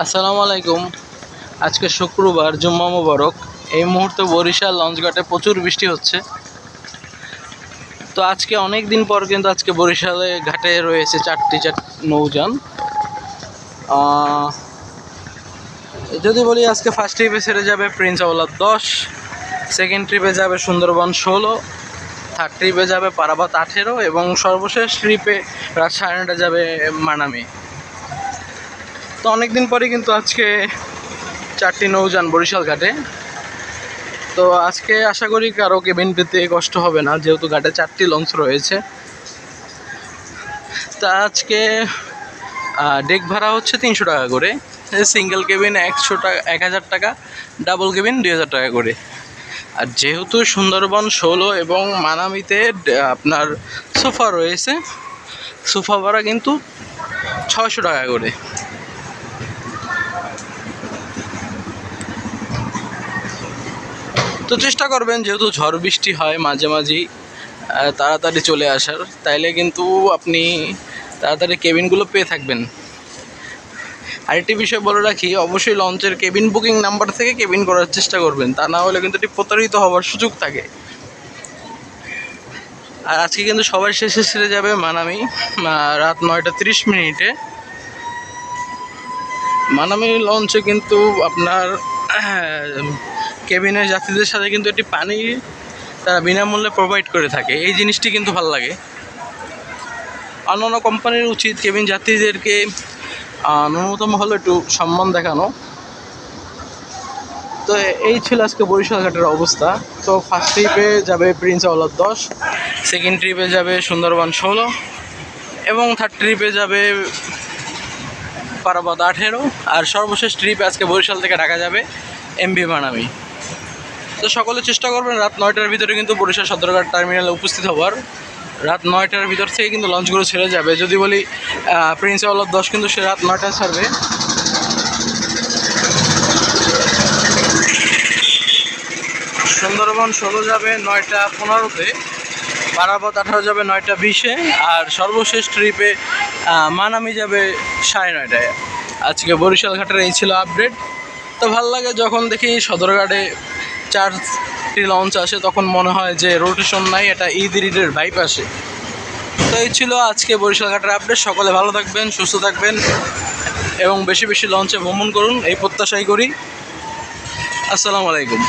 আসসালামু আলাইকুম। আজকে শুক্রবার, জুম্মা মোবারক। এই মুহূর্তে বরিশাল লঞ্চঘাটে প্রচুর বৃষ্টি হচ্ছে। তো আজকে অনেক দিন পর কিন্তু আজকে বরিশালে ঘাটে রয়েছে চারটি চার নৌযান। যদি বলি আজকে ফার্স্ট ট্রিপে ছেড়ে যাবে প্রিন্স আওলাদ দশ সেকেন্ড ট্রিপে যাবে সুন্দরবন ষোলো থার্ড ট্রিপে যাবে পারাবাত আঠেরো এবং সর্বশেষ ট্রিপে রাত সাড়ে যাবে মানামি। তো অনেক দিন পরে কিন্তু আজকে চারটি নৌযান বরিশাল ঘাটে তো আজকে আশা করি কারও কেবিন পেতে কষ্ট হবে না, যেহেতু ঘাটে চারটি লঞ্চ রয়েছে। তা আজকে ডেক ভাড়া হচ্ছে তিনশো টাকা করে। সিঙ্গেল কেবিন একশো টাকা, এক হাজার টাকা ডাবল কেবিন দুই হাজার টাকা করে। আর যেহেতু সুন্দরবন ষোলো এবং মানামিতে আপনার সোফা রয়েছে, সোফা ভাড়া কিন্তু ছয়শো টাকা করে। তো চেষ্টা করবেন, যেহেতু ঝড় বৃষ্টি হয় মাঝে মাঝেই তাড়াতাড়ি চলে আসার, তাইলে কিন্তু আপনি তাড়াতাড়ি কেবিনগুলো পেয়ে থাকবেন। আরেকটি বিষয় বলে রাখি, অবশ্যই লঞ্চের কেবিন বুকিং নাম্বার থেকে কেবিন করার চেষ্টা করবেন, তা না হলে কিন্তু এটি প্রতারিত হওয়ার সুযোগ থাকে। আর আজকে কিন্তু সবার শেষে ছেড়ে যাবে মানামি রাত নয়টা তিরিশ মিনিটে। মানামি লঞ্চে কিন্তু আপনার কেবিনের যাত্রীদের সাথে কিন্তু একটি পানি তারা বিনামূল্যে প্রোভাইড করে থাকে। এই জিনিসটি কিন্তু ভালো লাগে। অন্যান্য কোম্পানির উচিত কেবিন যাত্রীদেরকে ন্যূনতম হলো একটু সম্মান দেখানো। তো এই ছিল আজকে বরিশাল ঘাটের অবস্থা। তো ফার্স্ট ট্রিপে যাবে প্রিন্স আওলাদ দশ সেকেন্ড ট্রিপে যাবে সুন্দরবন ষোলো, এবং থার্ড ট্রিপে যাবে পারাবাদ আঠেরো। আর সর্বশেষ ট্রিপ আজকে বরিশাল থেকে ঢাকা যাবে এমবি মানামি তো সকলে চেষ্টা করবেন রাত নয়টার ভিতরে কিন্তু বরিশাল সদরঘাট টার্মিনালে উপস্থিত হওয়ার। রাত নয়টার ভিতর থেকে কিন্তু লঞ্চগুলো ছেড়ে যাবে। যদি বলি আহ, প্রিন্স আওয়ালার দশ কিন্তু সে রাত নয়টায় ছাড়বে। সুন্দরবন ষোলো যাবে নয়টা পনেরোতে পারাবত আঠারো যাবে নয়টা বিশে আর সর্বশেষ ট্রিপে মানামি যাবে সাড়ে নয়টায়। আজকে বরিশাল ঘাটের এই ছিল আপডেট তো ভালো লাগে যখন দেখি সদরঘাটে চারটি লঞ্চ আসে, তখন মনে হয় যে রোটেশন নাই, এটা ঈদ রিডের ভাইপ আসে। তো এই ছিল আজকে বরিশাল ঘাটের আপডেট সকলে ভালো থাকবেন, সুস্থ থাকবেন, এবং বেশি বেশি লঞ্চে ভ্রমণ করুন, এই প্রত্যাশাই করি। আসসালামু আলাইকুম।